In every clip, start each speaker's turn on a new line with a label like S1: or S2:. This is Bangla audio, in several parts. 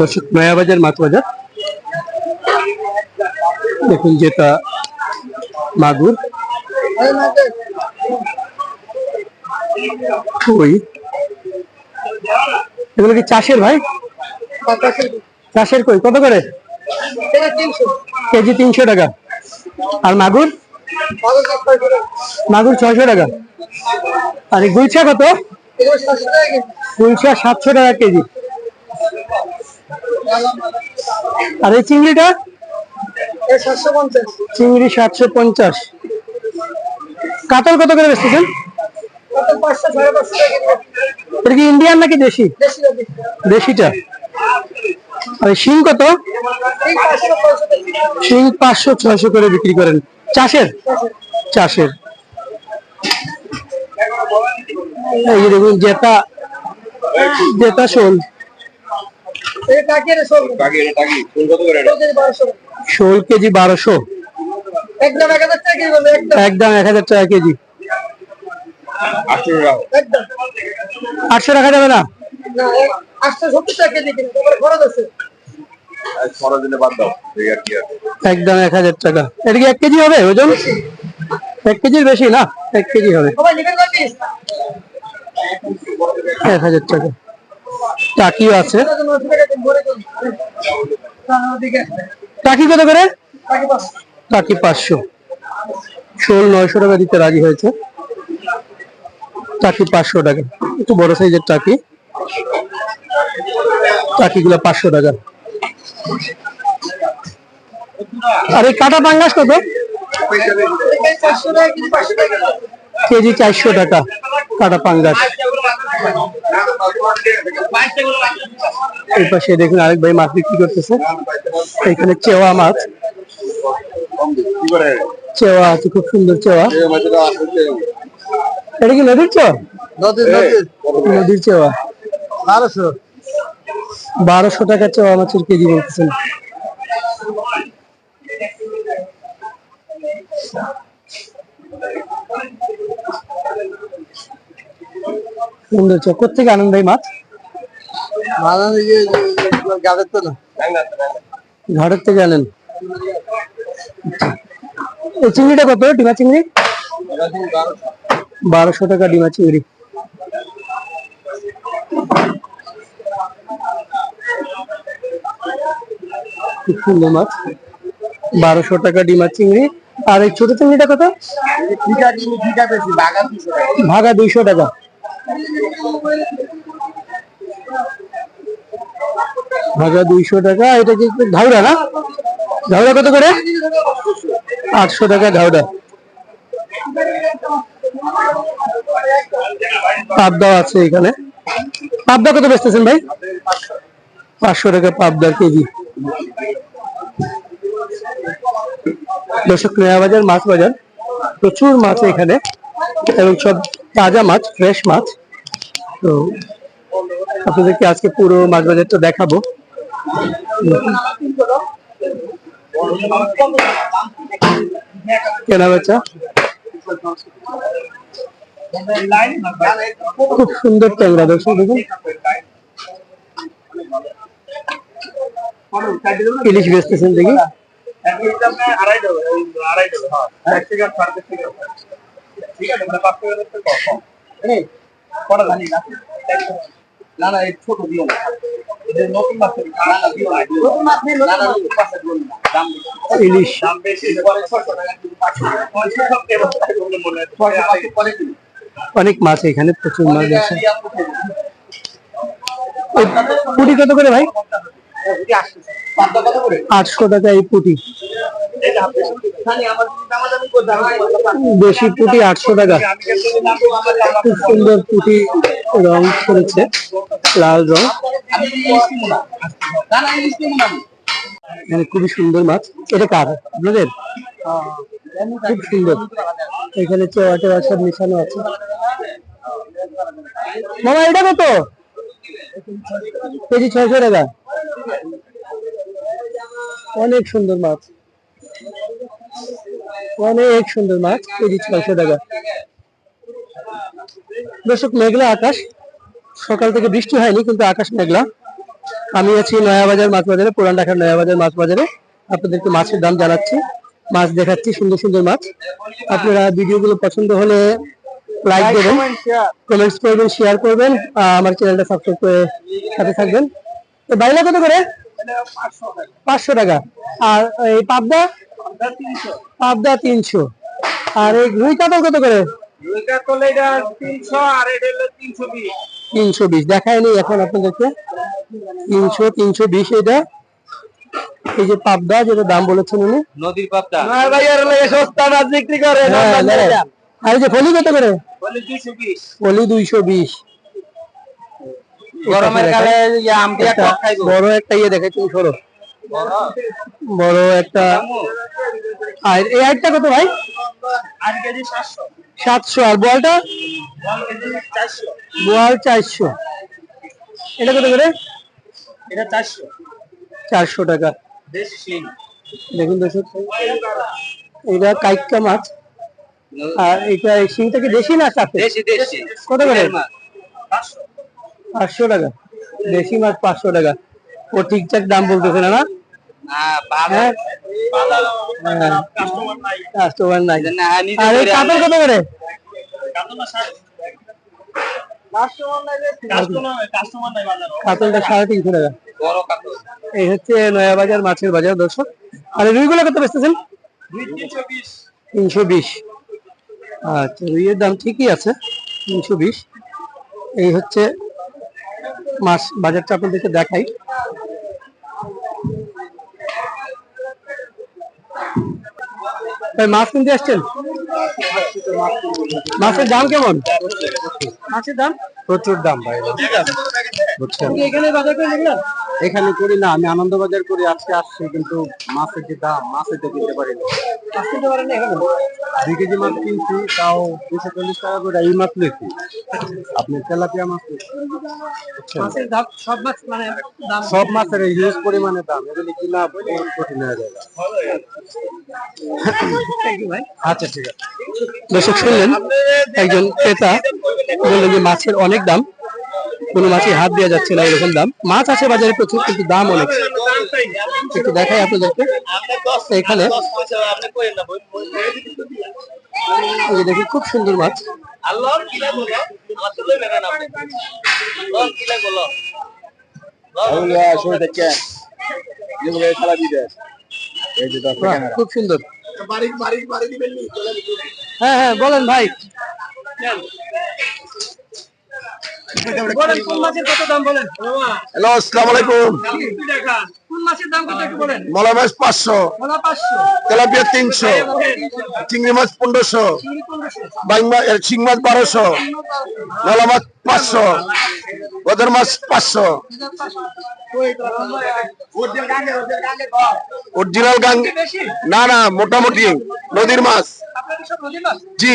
S1: দর্শক, নয়াবাজার মাছ বাজার দেখুন যেটা মাগুর। এগুলো কি চাষের ভাই? চাষের কই? কত করে? কেজি তিনশো টাকা। আর মাগুর? মাগুর ছয়শো টাকা। আর গুলছা কত? গুলছা সাতশো টাকা কেজি। আর এই চিংড়িটা? চিংড়ি সাতশো পঞ্চাশ। কাতল কত করে বেচতেছেন? এটা কি ইন্ডিয়ান নাকি দেশি? দেশিটা। আর শিং কত? শিং পাঁচশো, ছয়শো করে বিক্রি করেন। চাষের? চাষের। এই দেখুন জেতা জেতা শোল। শোল। কেজি বারোশো।
S2: একদম এক হাজার টাকা একদম।
S1: এক হাজার টাকা কেজি।
S3: আটশো
S1: রাখা যাবে না? একদম এক হাজার টাকা। এটা কি এক কেজি হবে ওজন? এক কেজির বেশি না? এক কেজি হবে। এক হাজার টাকা। টাকিও আছে। টাকি কত করে? টাকি পাঁচশো। শোল নয়শো টাকা দিতে রাজি হয়েছে। টাকি পাঁচশো টাকা। একটু বড় সাইজের টাকি। টাকিগুলো পাঁচশো টাকা। আর এই কাটা পাঙ্গাস কত?
S2: কেজি
S1: চারশো টাকা কাটা পাঙ্গাস। এই পাশে দেখুন আরেক ভাই মাছ বিক্রি করতেছে। এখানে চেওয়া মাছ। চেওয়া আছে খুব সুন্দর চেওয়া। এটা কি নদীর চেওয়া?
S2: নদীর।
S1: নদীর চেওয়া।
S2: বারোশো।
S1: বারোশো টাকা চেওয়া মাছের কেজি বলতেছেন। সুন্দর চেওয়া কোথেকে আনন্দ ভাই মাছ?
S2: মালা তো না
S1: ঘাটের থেকে আনেন। এই চিংড়িটা কত? ডিমা চিংড়ি? বারোশো টাকা ডিমা চিংড়ি। মাছ। বারোশো টাকা ডিমা চিংড়ি। আর এই ছোট চিংড়িটা কত? ভাগা দুইশো টাকা। ভাগা দুইশো টাকা। এটা কি ধাউরা না? ধাউরা কত করে? আটশো টাকা ধাউরা পাবদা আছে এখানে। পাবদা কত বেচতেছেন ভাই? পাঁচশো টাকা পাবদার কেজি। দর্শক নয়া বাজার, মাছ বাজার, প্রচুর মাছ এখানে এবং সব তাজা মাছ ফ্রেশ মাছ। তো আপনাদেরকে আজকে পুরো মাছ বাজারটা দেখাবো। কেনা বেচা। খুব সুন্দর ট্যাংরা, দর্শক দেখুন। ইলিশ বেচতেছেন দেখি।
S2: না না এই ছোট দিও না। এটা নতুন মাছ না না দিও না নতুন মাছ নেই নতুন মাছ? পাঁচশো দিও না দাম বেশি।
S1: ইলিশ।
S2: দাম বেশি পরে ছশো টাকা কিন্তু পাঁচশো টাকা। পয়সা সব দেবো মনে হয় পরে
S1: অনেক মাছ এখানে প্রচুর মাছ আছে। পুটি কত করে ভাই?
S2: আসতেছে।
S1: আটশো টাকা এই পুটি।
S2: বেশি।
S1: পুটি আটশো টাকা। খুব সুন্দর পুটি রং করেছে লাল রং।
S2: আমি ইলিশ কিনবো না। না, না, ইলিশ কিনবো না আমি।
S1: এখানে খুবই সুন্দর মাছ। এটা কার? আপনাদের? খুব সুন্দর। এখানে চেওয়া টেওয়া সব মিশানো আছে। মামা এটা কত? কেজি ছয়শো টাকা। অনেক সুন্দর মাছ। অনেক সুন্দর মাছ। কেজি ছয়শো টাকা। দর্শক মেঘলা আকাশ। সকাল থেকে বৃষ্টি হয়নি কিন্তু আকাশ মেঘলা। আমি আছি নয়াবাজার মাছ বাজারে পুরান ঢাকার নয়াবাজার মাছ বাজারে। আপনাদেরকে মাছের দাম জানাচ্ছি। মাছ দেখাচ্ছি সুন্দর সুন্দর মাছ। আপনারা ভিডিওগুলো পছন্দ হলে লাইক দেবেন কমেন্টস করবেন শেয়ার করবেন আমার চ্যানেলটা সাবস্ক্রাইব করে সাথে থাকবেন। তো বাইরে কত করে? পাঁচশো টাকা। আর এই পাবদা? পাবদা তিনশো। আর এই রুই কাতল কত করে? তিনশো বিশ। দেখায়নি এখন আপনাদেরকে। তিনশো তিনশো বিশ এটা। এই যে পাবদা যেটা দাম বলেছেন উনি।
S2: নদীর পাবদা।
S1: সস্তা মাছ বিক্রি করে আর এই যে ফলি কত করে?
S2: বলে দুইশো বিশ।
S1: ফলি দুইশো বিশ।
S2: গরমের কালে ইয়ে আম দিয়ে টক খাইবো।
S1: বড় একটা ইয়ে দেখে তুমি সরো। বড় একটা আর এই আটটা কত ভাই?
S2: সাতশো।
S1: আর বলটা
S2: কেজি চারশো।
S1: এটা কত করে?
S2: এটা চারশো।
S1: চারশো টাকা। দেখুন এটা কাইকা মাছ। আর এটা শিংটা কি দেশি না চাপে
S2: দেশি দেশি।
S1: কত করে?
S2: পাঁচশো
S1: টাকা। দেশি মাছ পাঁচশো টাকা। ও ঠিকঠাক দাম বলতেছে না না?
S2: হ্যাঁ বাবা
S1: হ্যাঁ? হ্যাঁ,
S2: কাস্টমার নাই।
S1: কাস্টমার আর এই কাতল কত করে?
S2: কাস্টমার কাস্টমার কাস্টমার বাজারে।
S1: কাতলটা সাড়ে তিনশো টাকা। এই হচ্ছে নয়াবাজার মাছের বাজার দর্শক। আর এই রুইগুলো কত বেচতেছেন?
S2: তিনশো বিশ।
S1: আচ্ছা রুইয়ের দাম ঠিকই আছে তিনশো বিশ। এই হচ্ছে মাছ বাজারটা আপনাদেরকে দেখাই। ভাই মাছ কিনতে আসছেন? মাছের দাম কেমন? মাছের দাম?
S4: প্রচুর দাম ভাই। বুঝছেন?
S1: এখানে বাজার করে দেখলেন
S4: এখানে করি না আমি আনন্দবাজার করি আজকে আসছি কিন্তু মাছের যে দাম মাছ এটা কিনতে পারি না দুই কেজি মাছ কিনছি তাও দুশো চল্লিশ টাকা করে এই মাছ লেছি আপনি তেলাপিয়া মাছ লেছি
S1: মাছের দাম সব মাছ মানে
S4: সব মাছের হিউজ পরিমাণে দাম এগুলি কিনা কঠিন হয়ে যাবে আচ্ছা ঠিক আছে।
S1: দর্শক শুনলেন একজন ক্রেতা বললেন যে মাছের অনেক দাম। কোনো মাছে হাত দেওয়া যাচ্ছে না এরকম দাম। মাছ আছে বাজারে প্রচুর, কিন্তু দাম অনেক। একটু দেখাই আপনাদেরকে। এখানে যে খুব সুন্দর মাছ। খুব সুন্দর। হ্যাঁ হ্যাঁ বলেন ভাই। বলেন কোন মাছের কত দাম বলেন?
S3: হ্যালো আসসালামু আলাইকুম।
S1: কোন মাছের দাম কত একটু বলেন?
S3: মলা মাছ পাঁচশো।
S1: ভোলা পাঁচশো।
S3: তেলাপিয়া তিনশো। চিংড়ি মাছ পনেরোশো। বাইং মাছ এ, শিং মাছ বারোশো। মলা মাছ পাঁচশো। ওদের মাছ পাঁচশো। অরিজিনাল গাং না না মোটামুটি। নদীর মাছ। জি।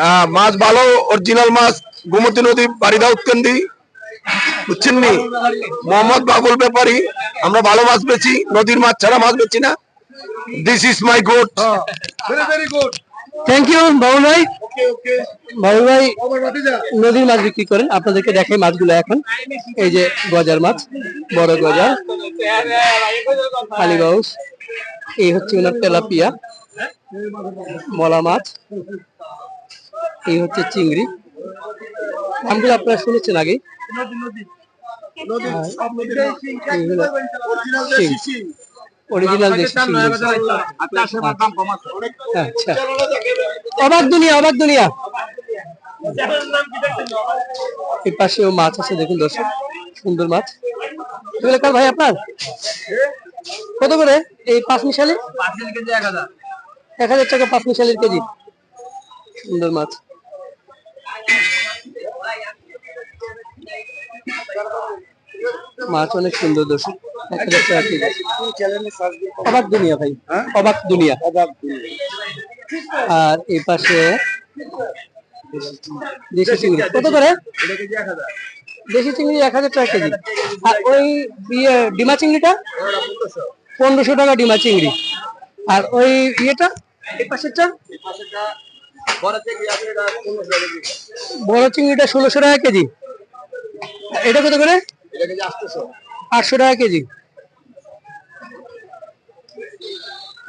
S3: আহ, মাছ ভালো অরিজিনাল মাছ গোমতী নদী বাড়িদা উৎকেন্দি বুঝছেন নি মোহাম্মদ বাবুল ব্যাপারী আমরা ভালো মাছ বেছি নদীর মাছ ছাড়া মাছ বেছি না। This is my good very very good
S1: thank you Babul ভাই। বাবুল ভাই নদীর মাছ বিক্রি করেন। আপনাদেরকে দেখাই মাছগুলো এখন। এই যে গজার মাছ বড় গজার। কালীবাউস এই হচ্ছে ওনার তেলাপিয়া মলা মাছ। এই হচ্ছে চিংড়ি। নামগুলো আপনারা শুনেছেন আগে চিংড়ি আচ্ছা অবাক দুনিয়া অবাক দুনিয়া। এই পাশেও মাছ আছে দেখুন দর্শক সুন্দর মাছ। এগুলো কার ভাই আপনার? কত করে? এই পাঁচ মিশালি এক হাজার। টাকা পাঁচ মিশালির কেজি। সুন্দর মাছ। মাছ অনেক সুন্দর দর্শক। হাজার টাকা কেজি অবাক দুনিয়া ভাই। অবাক দুনিয়া।
S3: অবাক
S1: আর এই পাশে দেশি চিংড়ি। কত করে? দেশি চিংড়ি এক হাজার টাকা কেজি। আর ওই ইয়ে ডিমা চিংড়িটা? পনেরোশো। টাকা ডিমা চিংড়ি। আর ওই ইয়েটা? এই পাশেরটা
S2: বড়
S1: চিংড়িটা ষোলোশো টাকা কেজি। এটা কত করে? আটশো টাকা কেজি।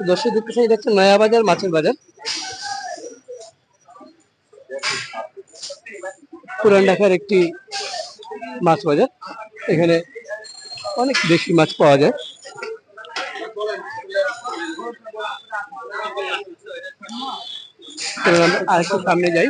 S1: দর্শক দেখতেছেন এটা হচ্ছে নয়া বাজার মাছের বাজার। পুরান ঢাকার একটি মাছ বাজার। এখানে অনেক বেশি মাছ পাওয়া যায়। আমরা আরেকটু সামনে যাই।